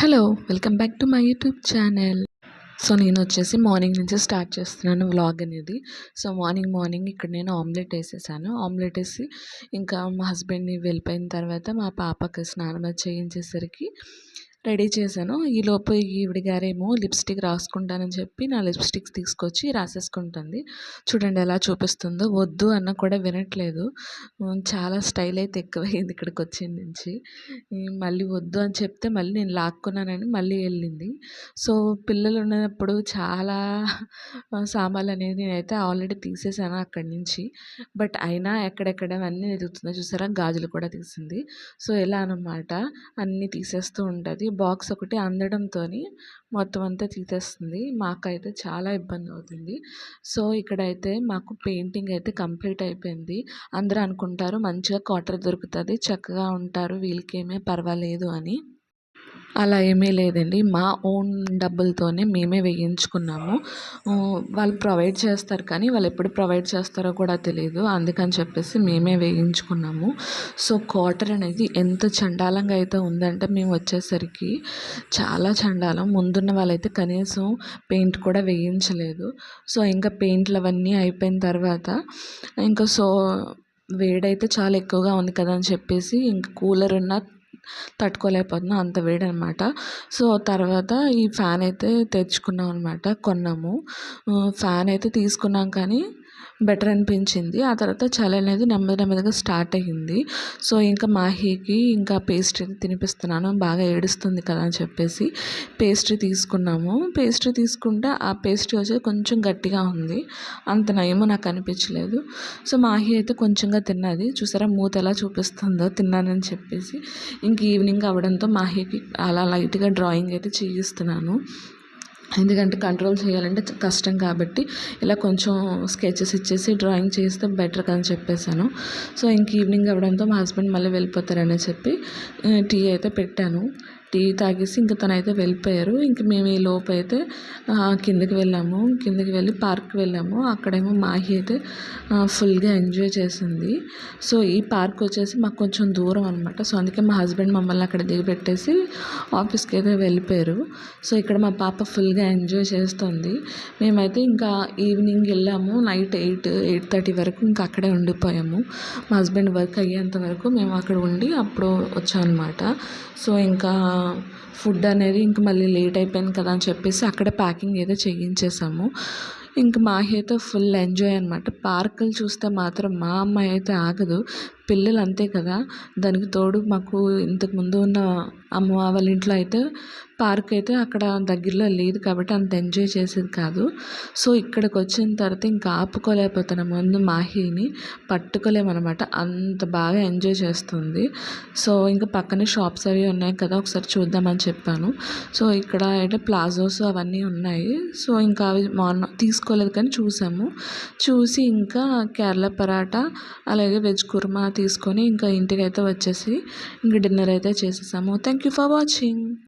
Hello welcome back to my YouTube channel so నేను వచ్చేసి morning నుంచి స్టార్ట్ చేస్తున్నాను వ్లాగ్ అనేది. సో మార్నింగ్ మార్నింగ్ ఇక్కడ నేను ఆమ్లెట్ వేసేసాను. ఆమ్లెట్ వేసి ఇంకా మా హస్బెండ్ని వెళ్ళిపోయిన తర్వాత మా పాపకి స్నానం చేయించేసరికి రెడీ చేశాను. ఈలోపు ఈవిడ గారేమో లిప్స్టిక్ రాసుకుంటానని చెప్పి నా లిప్స్టిక్స్ తీసుకొచ్చి రాసేసుకుంటుంది. చూడండి ఎలా చూపిస్తుందో. వద్దు అన్న కూడా వినట్లేదు. చాలా స్టైల్ అయితే ఎక్కువైంది ఇక్కడికి వచ్చిన నుంచి. మళ్ళీ వద్దు అని చెప్తే మళ్ళీ నేను లాక్కున్నానని మళ్ళీ వెళ్ళింది. సో పిల్లలు ఉన్నప్పుడు చాలా సామాన్లు అనేది నేనైతే ఆల్రెడీ తీసేసాను అక్కడి నుంచి. బట్ అయినా ఎక్కడెక్కడ అన్నీ ఎదుగుతుందో చూసారా? గాజులు కూడా తీసింది. సో ఎలా అనమాట అన్నీ తీసేస్తూ ఉంటుంది. బాక్స్ ఒకటి అందడంతో మొత్తం అంతా తీసేస్తుంది. మాకైతే చాలా ఇబ్బంది అవుతుంది. సో ఇక్కడైతే మాకు పెయింటింగ్ అయితే కంప్లీట్ అయిపోయింది. అందరూ అనుకుంటారు మంచిగా క్వార్టర్ దొరుకుతుంది చక్కగా ఉంటారు వీళ్ళకేమీ పర్వాలేదు అని. అలా ఏమీ లేదండి. మా ఓన్ డబ్బులతోనే మేమే వేయించుకున్నాము. వాళ్ళు ప్రొవైడ్ చేస్తారు కానీ వాళ్ళు ఎప్పుడు ప్రొవైడ్ చేస్తారో కూడా తెలియదు అందుకని చెప్పేసి మేమే వేయించుకున్నాము. సో క్వార్టర్ అనేది ఎంత చండాలంగా అయితే ఉందంటే మేము వచ్చేసరికి చాలా చండాలం. ముందున్న వాళ్ళైతే కనీసం పెయింట్ కూడా వేయించలేదు. సో ఇంకా పెయింట్లు అవన్నీ అయిపోయిన తర్వాత ఇంకా సో వేడైతే చాలా ఎక్కువగా ఉంది కదా అని చెప్పేసి ఇంక కూలర్ ఉన్న తట్టుకోలేకపోతున్నా అంత వేడి అనమాట సో తర్వాత ఈ ఫ్యాన్ అయితే తెచ్చుకున్నాం అనమాట కొన్నాము ఫ్యాన్ అయితే తీసుకున్నాం కానీ బెటర్ అనిపించింది. ఆ తర్వాత చలి అనేది నెమ్మది నెమ్మదిగా స్టార్ట్ అయ్యింది. సో ఇంకా మాహీకి ఇంకా పేస్ట్రీ తినిపిస్తున్నాను. బాగా ఏడుస్తుంది కదా అని చెప్పేసి పేస్ట్రీ తీసుకున్నాము. పేస్ట్రీ తీసుకుంటే ఆ పేస్ట్రీ వచ్చేది కొంచెం గట్టిగా ఉంది. అంత నయమో నాకు అనిపించలేదు. సో మాహి అయితే కొంచెంగా తిన్నది. చూసారా మూత ఎలా చూపిస్తుందో తిన్నానని చెప్పేసి ఇంక ఈవినింగ్ అవ్వడంతో మాహీకి అలా లైట్గా డ్రాయింగ్ అయితే చేయిస్తున్నాను. ఎందుకంటే కంట్రోల్ చేయాలంటే కష్టం కాబట్టి ఇలా కొంచెం స్కెచెస్ ఇచ్చేసి డ్రాయింగ్ చేస్తే బెటర్ అని చెప్పేశాను. సో ఇంక ఈవినింగ్ అవ్వడంతో మా హస్బెండ్ మళ్ళీ వెళ్ళిపోతారని చెప్పి టీ అయితే పెట్టాను. టీ తాగేసి ఇంకా తనైతే వెళ్ళిపోయారు. ఇంక మేము ఈ లోపు అయితే కిందకి వెళ్ళాము. కిందకి వెళ్ళి పార్క్కి వెళ్ళాము. అక్కడేమో మాహి అయితే ఫుల్గా ఎంజాయ్ చేసింది. సో ఈ పార్క్ వచ్చేసి మాకు కొంచెం దూరం అనమాట సో అందుకే మా హస్బెండ్ మమ్మల్ని అక్కడ దిగబెట్టేసి ఆఫీస్కి అయితే వెళ్ళిపోయారు. సో ఇక్కడ మా పాప ఫుల్గా ఎంజాయ్ చేస్తుంది. మేమైతే ఇంకా ఈవినింగ్ వెళ్ళాము. నైట్ ఎయిట్ ఎయిట్ థర్టీ వరకు ఇంకా అక్కడే ఉండిపోయాము. మా హస్బెండ్ వర్క్ అయ్యేంత వరకు మేము అక్కడ ఉండి అప్పుడు వచ్చాం అనమాట సో ఇంకా ఫుడ్ అనేది ఇంక మళ్ళీ లేట్ అయిపోయింది కదా అని చెప్పేసి అక్కడే ప్యాకింగ్ అయితే చేయించేసాము. ఇంక మాహి అయితే ఫుల్ ఎంజాయ్ అనమాట పార్కులు చూస్తే మాత్రం మా అమ్మాయి అయితే ఆగదు. పిల్లలు అంతే కదా. దానికి తోడు మాకు ఇంతకుముందు ఉన్న అమ్మ వాళ్ళ ఇంట్లో అయితే పార్క్ అయితే అక్కడ దగ్గరలో లేదు కాబట్టి అంత ఎంజాయ్ చేసేది కాదు. సో ఇక్కడికి వచ్చిన తర్వాత ఇంకా ఆపుకోలేకపోతున్నాము ముందు మాహిని పట్టుకోలేమన్నమాట. అంత బాగా ఎంజాయ్ చేస్తుంది. సో ఇంకా పక్కనే షాప్స్ అవి ఉన్నాయి కదా ఒకసారి చూద్దామని చెప్పాను. సో ఇక్కడ అయితే ప్లాజోస్ అవన్నీ ఉన్నాయి. సో ఇంకా అవి మార్నింగ్ తీసుకోలేదు కానీ చూసాము. చూసి ఇంకా కేరళ పరాటా అలాగే వెజ్ కుర్మా తీసుకొని ఇంకా ఇంటికి అయితే వచ్చేసి ఇంకా డిన్నర్ అయితే చేసేసాము. Thank you for watching